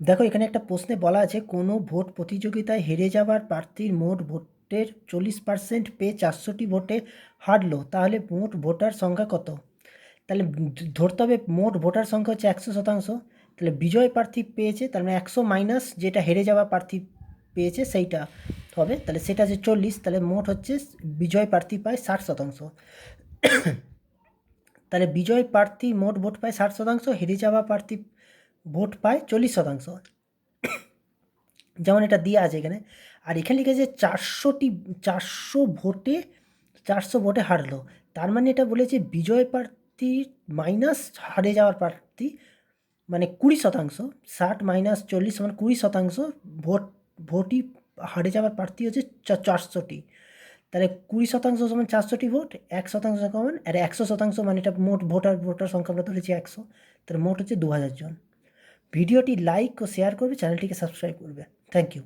দেখো, এখানে একটা প্রশ্নে বলা আছে, কোনো ভোট প্রতিযোগিতায় হেরে যাওয়ার প্রার্থীর মোট ভোটের চল্লিশ পার্সেন্ট পেয়ে চারশোটি ভোটে হারলো। তাহলে মোট ভোটার সংখ্যা কত? তাহলে ধরতে হবে মোট ভোটার সংখ্যা হচ্ছে একশো শতাংশ। তাহলে বিজয় প্রার্থী পেয়েছে, তার মানে একশো মাইনাস যেটা হেরে যাওয়া প্রার্থী পেয়েছে সেইটা হবে। তাহলে সেটা হচ্ছে চল্লিশ, তাহলে মোট হচ্ছে বিজয় প্রার্থী পায় ষাট শতাংশ। তাহলে বিজয় প্রার্থী মোট ভোট পায় ষাট শতাংশ, হেরে যাওয়া প্রার্থী ভোট পায় চল্লিশ শতাংশ। যেমন এটা দিয়ে আছে এখানে। আর এখানে লিখেছে চারশোটি, চারশো ভোটে চারশো ভোটে হারলো। তার মানে এটা বলেছে বিজয় প্রার্থী মাইনাস হারে যাওয়ার প্রার্থী মানে কুড়ি শতাংশ, ষাট মাইনাস চল্লিশ মানে কুড়ি শতাংশ ভোট, ভোটই হারে যাওয়ার প্রার্থী হচ্ছে চারশোটি। তাহলে কুড়ি শতাংশ সমান চারশোটি ভোট, এক শতাংশ সমান, আর একশো শতাংশ মানে এটা মোট ভোটার ভোটার সংখ্যা আমরা ধরেছি একশো, তাহলে মোট হচ্ছে দু হাজার জন। ভিডিওটি লাইক ও শেয়ার করবে চ্যানেলটিকে সাবস্ক্রাইব করবে থ্যাংক ইউ